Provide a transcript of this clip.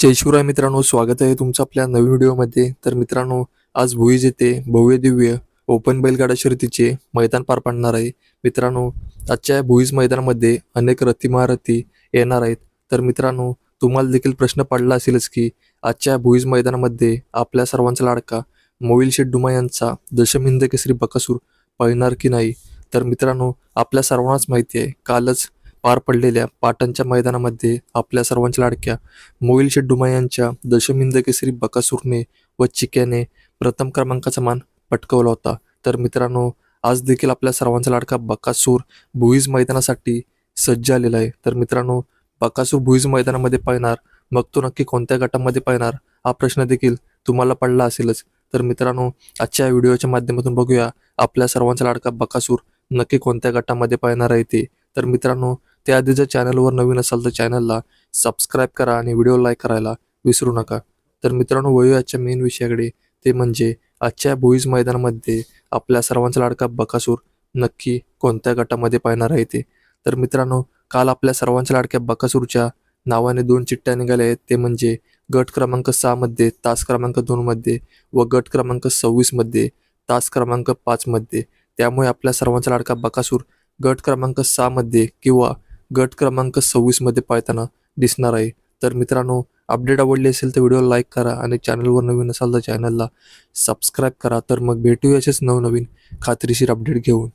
जय शिवराय मित्रांनो स्वागत आहे तुमचं आपल्या नवीन व्हिडिओमध्ये. तर मित्रांनो आज भुईज येथे भव्य दिव्य ओपन बैलगाडा शर्यतीचे मैदान पार पाडणार आहे. मित्रांनो आजच्या भुईज मैदानामध्ये अनेक रथी महारथी येणार आहेत. तर मित्रांनो तुम्हाला देखील प्रश्न पडला असेलच की आजच्या भुईज मैदानामध्ये आपल्या सर्वांचा लाडका मोविल शेड्डुमा यांचा दशमिंद केसरी बकासूर पळणार की नाही? तर मित्रांनो आपल्या सर्वांनाच माहिती आहे कालच पार पडलेल्या पाटणच्या मैदानामध्ये आपल्या सर्वांच्या लाडक्या मोईल शेड्डुमा यांच्या दशमिंद केसरी बकासूरने व चिक्याने प्रथम क्रमांकाचा मान पटकवला होता. तर मित्रांनो आज देखील आपल्या सर्वांचा लाडका बकासूर भुईज मैदानासाठी सज्ज आलेला आहे. तर मित्रांनो बकासूर भुईज मैदानामध्ये पाहणार मग तो नक्की कोणत्या गटामध्ये पाहणार हा प्रश्न देखील तुम्हाला पडला असेलच. तर मित्रांनो आजच्या व्हिडिओच्या माध्यमातून बघूया आपल्या सर्वांचा लाडका बकासूर नक्की कोणत्या गटामध्ये पाहणार आहे ते. तर मित्रांनो त्याआधी जर चॅनलवर नवीन असाल तर चॅनलला सबस्क्राईब करा आणि व्हिडिओ लाईक करायला विसरू नका. तर मित्रांनो वळूया आजच्या मेन विषयाकडे. ते म्हणजे आजच्या भुईज मैदानामध्ये आपल्या सर्वांचा लाडका बकासूर नक्की कोणत्या गटामध्ये पाहणार आहे ते. तर मित्रांनो काल आपल्या सर्वांच्या लाडक्या बकासूरच्या नावाने दोन चिठ्ठ्या निघाल्या आहेत. ते म्हणजे गट क्रमांक सहामध्ये तास क्रमांक दोनमध्ये व गट क्रमांक सव्वीसमध्ये तास क्रमांक पाचमध्ये त्यामुळे आपल्या सर्वांचा लाडका बकासूर गट क्रमांक सहामध्ये किंवा गट क्रमांक सव्वीसमध्ये पाळताना दिसणार आहे. तर मित्रांनो अपडेट आवडली असेल तर व्हिडिओ लाईक करा आणि चॅनलवर नवीन असाल तर चॅनलला सबस्क्राईब करा. तर मग भेटूया असेच नवनवीन खात्रीशीर अपडेट घेऊन.